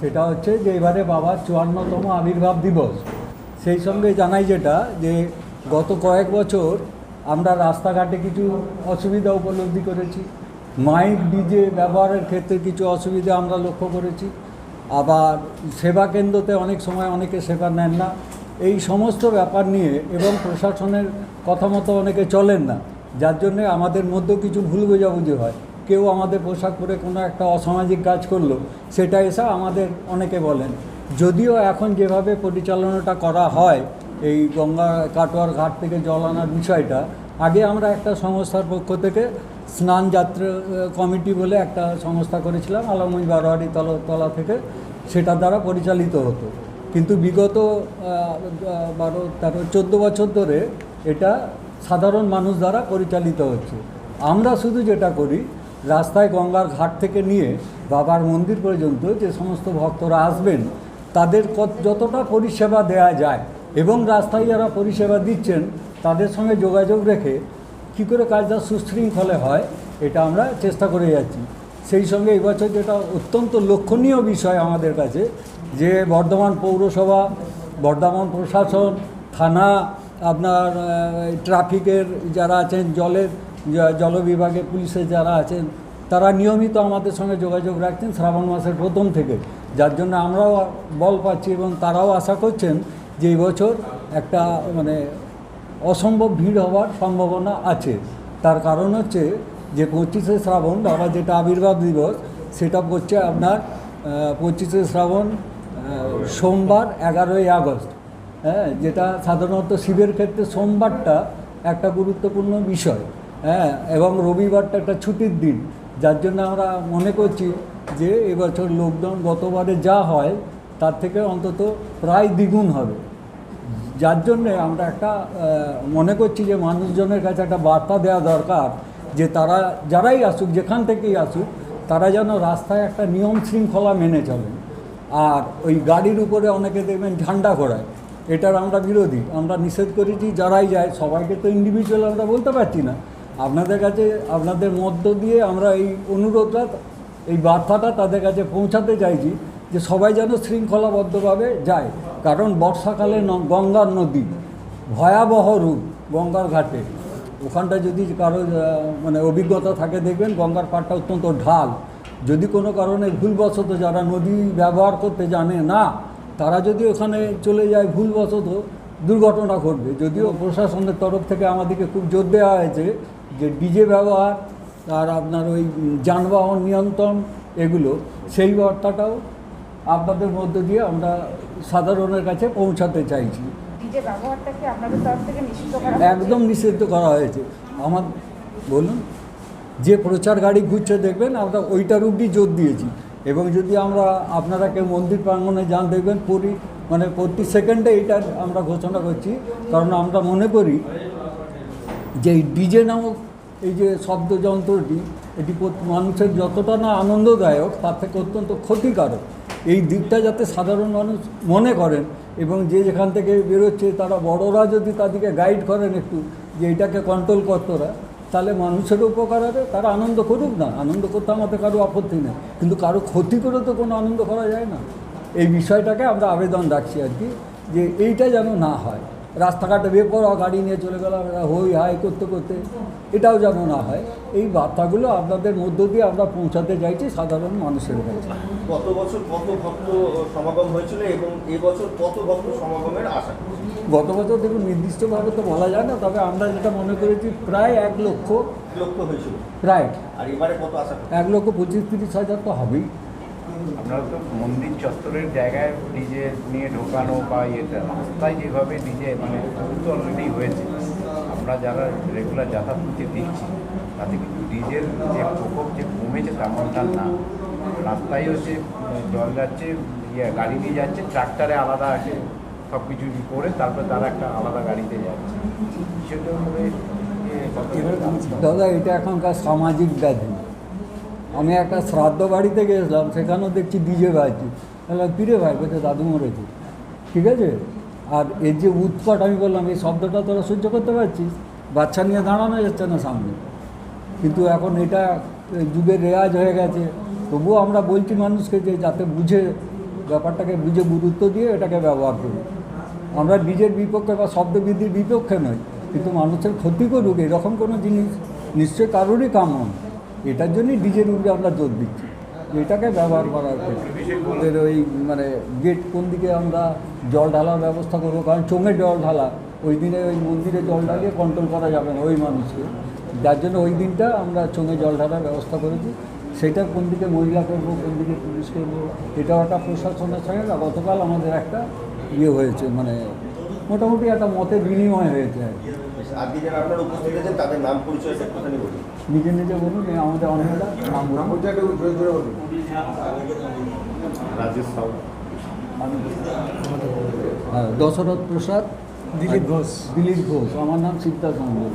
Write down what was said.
সেটা হচ্ছে যে এবারে বাবার চুয়ান্নতম আবির্ভাব দিবস। সেই সঙ্গে জানাই যেটা যে গত কয়েক বছর আমরা রাস্তাঘাটে কিছু অসুবিধা উপলব্ধি করেছি। মাইক, ডিজে ব্যবহারের ক্ষেত্রে কিছু অসুবিধা আমরা লক্ষ্য করেছি। আবার সেবা কেন্দ্রতে অনেক সময় অনেকে সেবা নেন না। এই সমস্ত ব্যাপার নিয়ে এবং প্রশাসনের কথা মতো অনেকে চলেন না। যার জন্যে আমাদের মধ্যেও কিছু ভুল বোঝাবুঝি হয়। কেউ আমাদের পোশাক পরে কোনো একটা অসামাজিক কাজ করল, সেটা এসে আমাদের অনেকে বলেন। যদিও এখন যেভাবে পরিচালনাটা করা হয়, এই গঙ্গা কাটোয়ার ঘাট থেকে জল আনার বিষয়টা, আগে আমরা একটা সংস্থার পক্ষ থেকে স্নান যাত্রা কমিটি বলে একটা সংস্থা করেছিলাম আলমগঞ্জ বারোয়ারি তলা তলা থেকে, সেটা দ্বারা পরিচালিত হতো। কিন্তু বিগত বারো, তেরো, চোদ্দ বছর ধরে এটা সাধারণ মানুষ দ্বারা পরিচালিত হচ্ছে। আমরা শুধু যেটা করি রাস্তায় গঙ্গার ঘাট থেকে নিয়ে বাবার মন্দির পর্যন্ত যে সমস্ত ভক্তরা আসবেন, তাদের যতটা পরিষেবা দেয়া যায় এবং রাস্তায় যারা পরিষেবা দিচ্ছেন, তাদের সঙ্গে যোগাযোগ রেখে কী করে কাজটা সুশৃঙ্খলে হয়, এটা আমরা চেষ্টা করে যাচ্ছি। সেই সঙ্গে এবছর যেটা অত্যন্ত লক্ষণীয় বিষয় আমাদের কাছে, যে বর্ধমান পৌরসভা, বর্ধমান প্রশাসন, থানা, আপনার ট্রাফিকের যারা আছেন, জলের জল বিভাগে পুলিশে যারা আছেন, তারা নিয়মিত আমাদের সঙ্গে যোগাযোগ রাখছেন শ্রাবণ মাসের প্রথম থেকে। যার জন্য আমরাও বল পাচ্ছি এবং তারাও আশা করছেন যে এই বছর একটা মানে অসম্ভব ভিড় হওয়ার সম্ভাবনা আছে। তার কারণ হচ্ছে যে পঁচিশে শ্রাবণ বাবা যেটা আবির্ভাব দিবস, সেটা পড়ছে আপনার পঁচিশে শ্রাবণ সোমবার এগারোই আগস্ট। হ্যাঁ যেটা সাধারণত শিবের ক্ষেত্রে সোমবারটা একটা গুরুত্বপূর্ণ বিষয়। হ্যাঁ এবং রবিবারটা একটা ছুটির দিন। যার জন্য আমরা মনে করছি যে এবছর লোকডাউন গতবারে যা হয়, তার থেকে অন্তত প্রায় দ্বিগুণ হবে। যার জন্যে আমরা একটা মনে করছি যে মানুষজনের কাছে একটা বার্তা দেওয়া দরকার, যে তারা যারাই আসুক, যেখান থেকেই আসুক, তারা যেন রাস্তায় একটা নিয়ম শৃঙ্খলা মেনে চলেন। আর ওই গাড়ির উপরে অনেকে দেখবেন ঝান্ডা ঘোরায়। এটার আমরা বিরোধী। আমরা নিষেধ করেছি যারাই যায়, সবাইকে তো ইন্ডিভিজুয়াল আমরা বলতে পারছি না। আপনাদের কাছে, আপনাদের মধ্য দিয়ে আমরা এই অনুরোধটা, এই বার্তাটা তাদের কাছে পৌঁছাতে চাইছি যে সবাই যেন শৃঙ্খলাবদ্ধভাবে যায়। কারণ বর্ষাকালে গঙ্গার নদী, ভয়াবহ রূপ গঙ্গার ঘাটে। ওখানটা যদি কারও মানে অভিজ্ঞতা থাকে, দেখবেন গঙ্গার পাড়টা অত্যন্ত ঢাল। যদি কোনো কারণে ভুলবশত যারা নদী ব্যবহার করতে জানে না, তারা যদি ওখানে চলে যায়, ভুলবশত দুর্ঘটনা ঘটবে। যদিও প্রশাসনের তরফ থেকে আমাদেরকে খুব জোর দেওয়া হয়েছে যে ডিজে ব্যবহার আর আপনার ওই যানবাহন নিয়ন্ত্রণ এগুলো সেই বার্তাটাও আপনাদের মধ্য দিয়ে আমরা সাধারণের কাছে পৌঁছাতে চাইছি। একদম নিষিদ্ধ করা হয়েছে। আমার বলুন যে প্রচার গাড়ি ঘুরছে দেখবেন আমরা ওইটার অব্দি জোর দিয়েছি। এবং যদি আমরা আপনারা কেউ মন্দির প্রাঙ্গণে যান দেখবেন পরি মানে প্রতি সেকেন্ডে এইটার আমরা ঘোষণা করছি। কারণ আমরা মনে করি যে ডিজে নামক এই যে শব্দযন্ত্রটি এটি মানুষের যতটা না আনন্দদায়ক, তার থেকে অত্যন্ত ক্ষতিকারক। এই দিকটা যাতে সাধারণ মানুষ মনে করেন এবং যে যেখান থেকে বেরোচ্ছে, তারা বড়রা যদি তাদেরকে গাইড করেন একটু, যে এটাকে কন্ট্রোল করতোরা তাহলে মানুষেরও উপকার হবে, তারা আনন্দ করুক না। আনন্দ করতে আমাদের কারও আপত্তি নেই। কিন্তু কারও ক্ষতি করে তো কোনো আনন্দ করা যায় না। এই বিষয়টাকে আমরা আবেদন রাখছি আর কি, যে এইটা যেন না হয়। রাস্তাঘাটে বেপরোয়া গাড়ি নিয়ে চলে গেলাম হই হাই করতে করতে। এটাও যেন না হয় এই বার্তাগুলো আপনাদের মধ্য দিয়ে আমরা পৌঁছাতে চাইছি সাধারণ মানুষের কাছে। গত বছর কত ভক্ত সমাগম হয়েছিল এবং এবছর কত ভক্ত সমাগমের আশা? গত বছর দেখুন নির্দিষ্টভাবে তো বলা যায় না তবে আমরা যেটা মনে করেছি প্রায় এক লক্ষ লক্ষ্য হয়েছিল। প্রায়। আর এবারে কত আশা? এক লক্ষ পঁচিশ তিরিশ হাজার তো হবেই। আপনারা তো মন্দির চত্বরের জায়গায় ডিজে নিয়ে ঢোকানো বা ইয়েটা, রাস্তায় যেভাবে ডিজে মানে তো অলরেডি হয়েছে। আমরা যারা রেগুলার যাতায়াত করতে দিচ্ছি তাতে কিন্তু ডিজের যে প্রকোপ যে কমেছে তেমনটা না। রাস্তায় হচ্ছে জল যাচ্ছে ইয়ে গাড়ি নিয়ে যাচ্ছে, ট্রাক্টারে আলাদা আছে সব কিছু করে তারপর তারা একটা আলাদা গাড়িতে যাচ্ছে। সেটা দাদা, এটা এখনকার সামাজিক ব্যাধি। আমি একটা শ্রাদ্ধ বাড়িতে গেছিলাম, সেখানেও দেখছি ডিজে বাজছে বললাম, কিরে ভাই, বলছে, দাদু মরেছে ঠিক আছে? আর এর যে উৎকট আমি বললাম, এই শব্দটা তোরা সহ্য করতে পারছিস? বাচ্চা নিয়ে দাঁড়ানো যাচ্ছে না সামনে। কিন্তু এখন এটা যুগের রেওয়াজ হয়ে গেছে। তবুও আমরা বলছি মানুষকে যে যাতে বুঝে, ব্যাপারটাকে বুঝে গুরুত্ব দিয়ে এটাকে ব্যবহার করুক আমরা নিজের বিপক্ষে বা শব্দবিধির বিপক্ষে নই, কিন্তু মানুষের ক্ষতি করুক, এরকম কোনো জিনিস নিশ্চয়ই কারোরই কাম নয়। এটার জন্যই ডিজের উপরে আমরা জোর দিচ্ছি। এটাকে ব্যবহার করা উচিত ওদের ওই মানে গেট কোন দিকে আমরা জল ঢালার ব্যবস্থা করব? কারণ চোঙে জল ঢালা, ওই দিনে ওই মন্দিরে জল ঢালিয়ে কন্ট্রোল করা যাবে না ওই মানুষকে। যার জন্য ওই দিনটা আমরা চোঙে জল ঢালার ব্যবস্থা করেছি। সেটা কোন দিকে মহিলা করব, কোন দিকে পুলিশ করব, এটাও একটা প্রশাসনের সঙ্গে গতকাল আমাদের একটা ইয়ে হয়েছে মানে মোটামুটি একটা মতের বিনিময় হয়েছে আর কি। আজকে যারা আপনারা উপস্থিত আছেন তাদের নাম পরিচয় একটুখানি বলুন। নিজে নিজে বলুন আমাদের অনেকটা নাম বলুন। রাজেশ সাউ। দশরথ প্রসাদ দিলীপ ঘোষ। দিলীপ ঘোষ। আমার নাম সিদ্ধার্থ মন্ডল